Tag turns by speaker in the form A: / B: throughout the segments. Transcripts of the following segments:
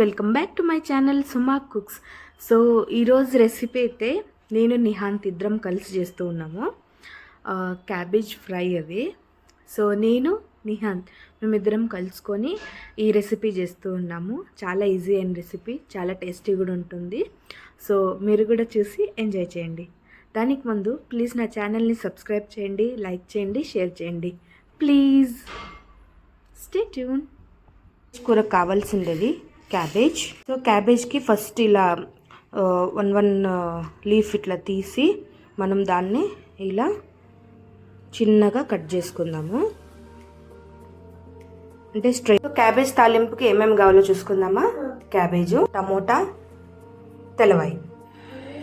A: Welcome back to my channel Suma cooks. So ఈరోజు recipe అయితే నేను నిహాంత్ ఇద్దరం కలిసి చేస్తూ ఉన్నాము. క్యాబేజ్ ఫ్రై అవి. సో నేను నిహాంత్ మేమిద్దరం కలుసుకొని ఈ రెసిపీ చేస్తూ ఉన్నాము. చాలా ఈజీ అయిన రెసిపీ చాలా టేస్టీ కూడా ఉంటుంది. సో మీరు కూడా చూసి ఎంజాయ్ చేయండి. దానికి ముందు ప్లీజ్ నా ఛానల్ని సబ్స్క్రైబ్ చేయండి లైక్ చేయండి షేర్ చేయండి. ప్లీజ్! Stay tune. కూరకు కావాల్సిండేది క్యాబేజ్. సో క్యాబేజ్కి ఫస్ట్ ఇలా వన్ వన్ లీఫ్ ఇట్లా తీసి మనం దాన్ని ఇలా చిన్నగా కట్ చేసుకుందాము. అంటే స్ట్రైట్ క్యాబేజ్ తాలింపుకి ఏమేమి కావాలో చూసుకుందామా? క్యాబేజు టమోటా తెల్లవాయి.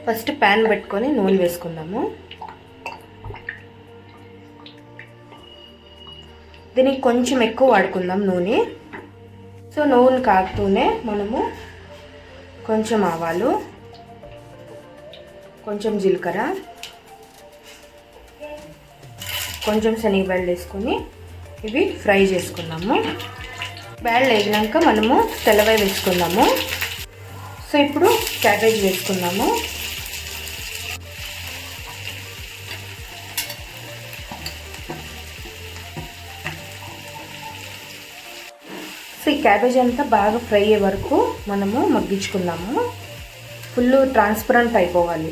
A: ఫస్ట్ ప్యాన్ పెట్టుకొని నూనె వేసుకుందాము. దీనికి కొంచెం ఎక్కువ వాడుకుందాం నూనె. సో నూనె కాగుతూనే మనము కొంచెం ఆవాలు కొంచెం జీలకర్ర కొంచెం శనగబెళ్ళు వేసుకొని ఇవి ఫ్రై చేసుకుందాము బ్యాళ్ళు వేగినాక మనము తెల్లవై వేసుకుందాము. సో ఇప్పుడు క్యాబేజ్ వేసుకుందాము. క్యాబేజ్ అంతా బాగా ఫ్రై అయ్యే వరకు మనము మగ్గించుకుందాము. ఫుల్ ట్రాన్స్పరెంట్ అయిపోవాలి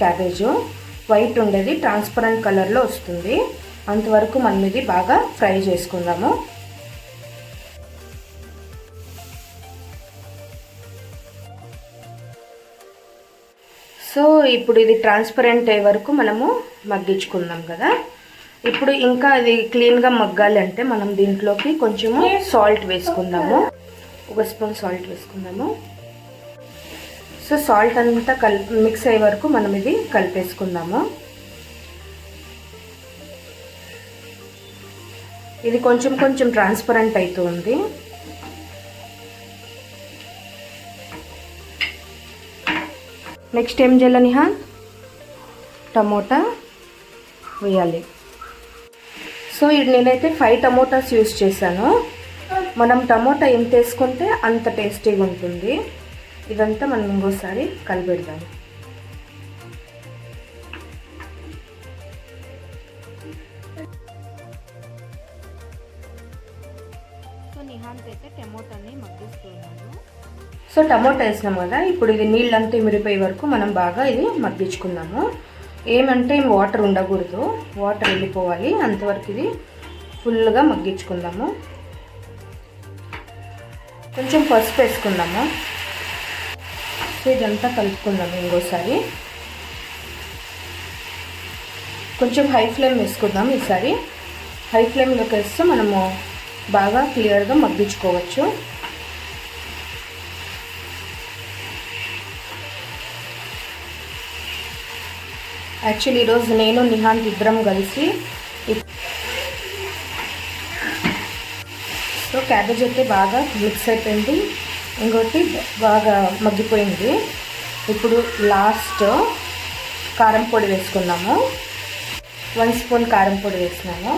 A: క్యాబేజు. వైట్ ఉండేది ట్రాన్స్పరెంట్ కలర్లో వస్తుంది. అంతవరకు మనం ఇది బాగా ఫ్రై చేసుకుందాము. సో ఇప్పుడు ఇది ట్రాన్స్పరెంట్ అయ్యే వరకు మనము మగ్గించుకుందాం కదా. ఇప్పుడు ఇంకా అది క్లీన్గా మగ్గాలి అంటే మనం దీంట్లోకి కొంచెము సాల్ట్ వేసుకుందాము. ఒక స్పూన్ సాల్ట్ వేసుకుందాము. సో సాల్ట్ అంతా కల్ మిక్స్ అయ్యే వరకు మనం ఇది కలిపేసుకుందాము. ఇది కొంచెం కొంచెం ట్రాన్స్పరెంట్ అవుతుంది నెక్స్ట్ ఏం చేయాలి నిహాన్? టమోటా వేయాలి. సో ఇది నేనైతే ఫైవ్ టమోటాస్ యూస్ చేశాను. మనం టమోటా ఎంత వేసుకుంటే అంత టేస్టీగా ఉంటుంది. ఇదంతా మనం ఇంకోసారి కలిపెడదాం. సో నిహాంత్ అయితే టమోటాని మగ్గిస్తున్నాను. సో టమోటా వేసినాం కదా ఇప్పుడు ఇది నీళ్ళంతా ఇమిరిపోయే వరకు మనం బాగా ఇది మగ్గించుకుందాము. ఏమంటే వాటర్ ఉండకూడదు. వాటర్ వెళ్ళిపోవాలి. అంతవరకు ఇది ఫుల్గా మగ్గించుకుందాము. కొంచెం పసుపు వేసుకుందాము. సో ఇదంతా కలుపుకుందాము ఇంకోసారి. కొంచెం హై ఫ్లేమ్ వేసుకుందాం ఈసారి. హై ఫ్లేమ్లోకి వేస్తే మనము బాగా క్లియర్గా మగ్గించుకోవచ్చు. యాక్చువల్లీ ఈరోజు నేను నిహాంత్ ఇద్దరం కలిసి సో క్యాబేజ్ అయితే బాగా మిక్స్ అయిపోయింది. ఇంకోటి బాగా మగ్గిపోయింది. ఇప్పుడు లాస్ట్ కారం పొడి వేసుకున్నాము. వన్ స్పూన్ కారం పొడి వేసినాము.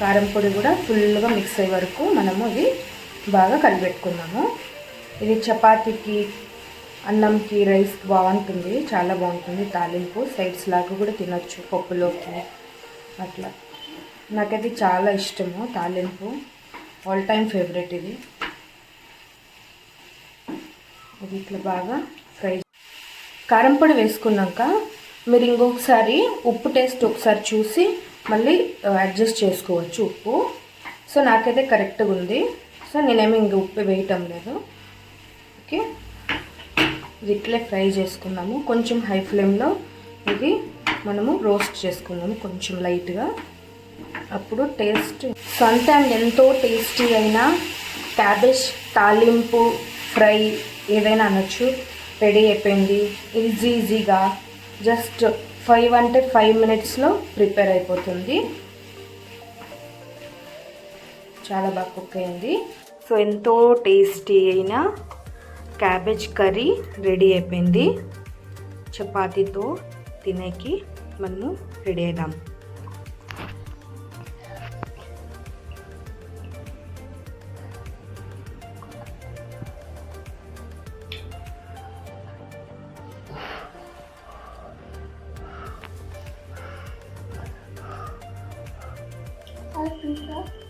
A: కారం పొడి కూడా ఫుల్గా మిక్స్ అయ్యే వరకు మనము ఇది బాగా కలిపెట్టుకున్నాము. ఇది చపాతీకి అన్నంకి రైస్ బాగుంటుంది. చాలా బాగుంటుంది తాలింపు. సైడ్స్ లాగా కూడా తినొచ్చు పప్పులోకి. అట్లా. నాకైతే చాలా ఇష్టము తాలింపు. ఆల్ టైమ్ ఫేవరెట్ ఇది. ఇది ఇట్లా బాగా ఫ్రై కారం పొడి వేసుకున్నాక మీరు ఇంకొకసారి ఉప్పు టేస్ట్ ఒకసారి చూసి మళ్ళీ అడ్జస్ట్ చేసుకోవచ్చు ఉప్పు. సో నాకైతే కరెక్ట్గా ఉంది. సో నేనేమి ఇంక ఉప్పు వేయటం లేదు. ఓకే? ఇది ఇట్లే ఫ్రై చేసుకుందాము కొంచెం హై ఫ్లేమ్లో ఇది మనము రోస్ట్ చేసుకుందాము కొంచెం లైట్గా. అప్పుడు టేస్ట్ సొంత అండ్ ఎంతో టేస్టీ అయిన క్యాబేజ్ తాలింపు ఫ్రై ఏదైనా అనొచ్చు రెడీ అయిపోయింది. ఈజీ ఈజీగా జస్ట్ ఫైవ్ అంటే ఫైవ్ మినిట్స్లో ప్రిపేర్ అయిపోతుంది. చాలా బాగా కుక్ అయింది. సో ఎంతో టేస్టీ అయిన క్యాబేజ్ కర్రీ రెడీ అయిపోయింది చపాతీతో తినేకి మనము రెడీ అయిదాం
B: Thank you.